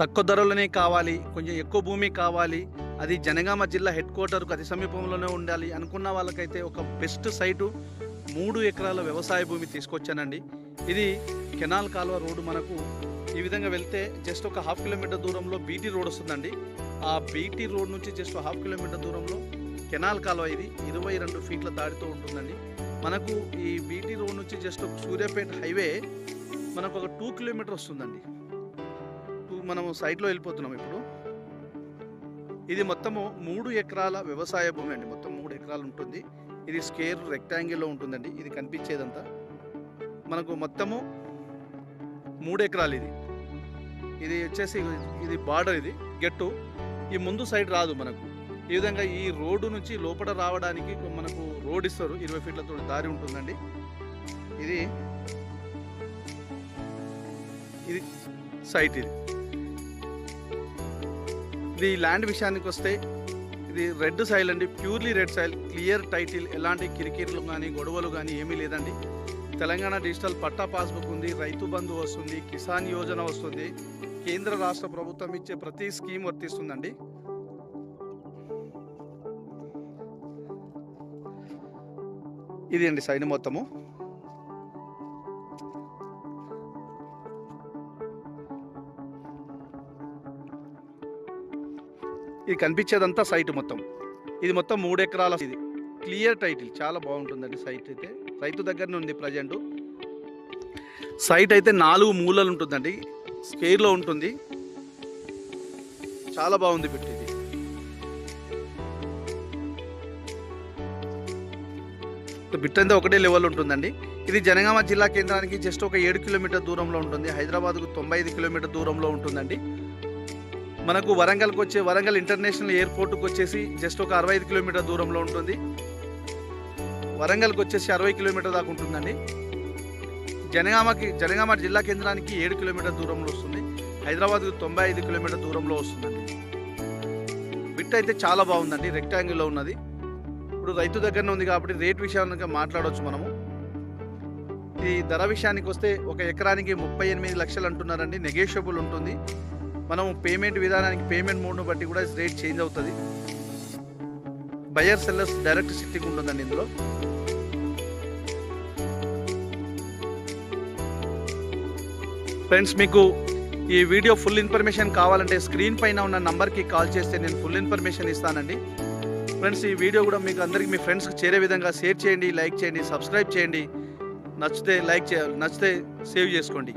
తక్కువ ధరలోనే కావాలి కొంచెం ఎక్కువ భూమి కావాలి. అది జనగామ జిల్లా హెడ్ క్వార్టర్కు అతి సమీపంలోనే ఉండాలి అనుకున్న వాళ్ళకైతే ఒక బెస్ట్ సైటు మూడు ఎకరాల వ్యవసాయ భూమి తీసుకొచ్చానండి. ఇది కెనాల్ కాలువ రోడ్డు మనకు ఈ విధంగా వెళ్తే జస్ట్ ఒక హాఫ్ కిలోమీటర్ దూరంలో బీటీ రోడ్ వస్తుందండి. ఆ బీటీ రోడ్ నుంచి జస్ట్ హాఫ్ కిలోమీటర్ దూరంలో కెనాల్ కాలువ ఇది ఇరవై రెండు ఫీట్ల దాడితో ఉంటుందండి. మనకు ఈ బీటీ రోడ్ నుంచి జస్ట్ సూర్యాపేట హైవే మనకు ఒక టూ కిలోమీటర్ వస్తుందండి. మనము మనం వెళ్ళిపోతున్నాం ఇప్పుడు. ఇది మొత్తము మూడు ఎకరాల వ్యవసాయ భూమి అండి. మొత్తం మూడు ఎకరాలు ఉంటుంది. ఇది స్కేర్ రెక్టాంగిల్లో ఉంటుందండి. ఇది కనిపించేదంతా. మనకు మొత్తము మూడు ఎకరాలు ఇది. ఇది వచ్చేసి ఇది బార్డర్ ఇది గెట్టు. ఈ ముందు సైడ్ రాదు మనకు. ఈ విధంగా ఈ రోడ్డు నుంచి లోపల రావడానికి మనకు రోడ్ ఇస్తారు. ఇరవై ఫీట్లతో దారి ఉంటుందండి. ఇది ఇది సైట్ ఇది. ఇది ల్యాండ్ విషయానికి వస్తే ఇది రెడ్ సైల్ అండి. Purely red soil clear title ఎలాంటి కిరికిరిలు కానీ గొడవలు కానీ ఏమీ లేదండి. తెలంగాణ డిజిటల్ పట్టా పాస్బుక్ ఉంది రైతు బంధు వస్తుంది కిసాన్ యోజన వస్తుంది. కేంద్ర రాష్ట్ర ప్రభుత్వం ఇచ్చే ప్రతి స్కీమ్ వర్తిస్తుందండి. ఇది అండి సైన్ మొత్తము. ఇది కనిపించేదంతా సైట్ మొత్తం. ఇది మొత్తం మూడు ఎకరాల ఇది. క్లియర్ టైటిల్ చాలా బాగుంటుందండి సైట్ అయితే. రైతు దగ్గరనే ఉంది ప్రజెంట్ సైట్ అయితే నాలుగు మూలలు ఉంటుందండి. స్కేర్లో ఉంటుంది. చాలా బాగుంది బిట్ ఇది. బిట్ అంతా ఒకటే లెవెల్ ఉంటుందండి. ఇది జనగామ జిల్లా కేంద్రానికి జస్ట్ ఒక ఏడు కిలోమీటర్ దూరంలో ఉంటుంది. హైదరాబాద్కు తొంభై ఐదు కిలోమీటర్ దూరంలో ఉంటుందండి. మనకు వరంగల్కి వచ్చే వరంగల్ ఇంటర్నేషనల్ ఎయిర్పోర్ట్కి వచ్చేసి జస్ట్ ఒక అరవై ఐదు కిలోమీటర్ దూరంలో ఉంటుంది. వరంగల్కి వచ్చేసి అరవై కిలోమీటర్ దాకా ఉంటుందండి. జనగామకి జనగామ జిల్లా కేంద్రానికి ఏడు కిలోమీటర్ దూరంలో వస్తుంది. హైదరాబాద్కు తొంభై ఐదు కిలోమీటర్ దూరంలో వస్తుందండి. విట్ అయితే చాలా బాగుందండి రెక్టాంగిల్లో ఉన్నది. ఇప్పుడు రైతు దగ్గరనే ఉంది కాబట్టి రేట్ విషయానికి మాట్లాడవచ్చు మనము. ఈ ధర విషయానికి వస్తే ఒక ఎకరానికి ముప్పై ఎనిమిది లక్షలు అంటున్నారండి నెగోషియబుల్ ఉంటుంది. మనం పేమెంట్ విధానానికి పేమెంట్ మోడ్ను బట్టి కూడా రేట్ చేంజ్ అవుతుంది. బయర్ సెల్లర్స్ డైరెక్ట్ సిట్టింగ్ ఉంటుందండి ఇందులో. ఫ్రెండ్స్ మీకు ఈ వీడియో ఫుల్ ఇన్ఫర్మేషన్ కావాలంటే స్క్రీన్ పైన ఉన్న నంబర్కి కాల్ చేస్తే నేను ఫుల్ ఇన్ఫర్మేషన్ ఇస్తానండి. ఫ్రెండ్స్ ఈ వీడియో కూడా మీకు అందరికీ మీ ఫ్రెండ్స్కి చేరే విధంగా షేర్ చేయండి లైక్ చేయండి సబ్స్క్రైబ్ చేయండి. నచ్చితే లైక్ చేయాలి నచ్చితే సేవ్ చేసుకోండి.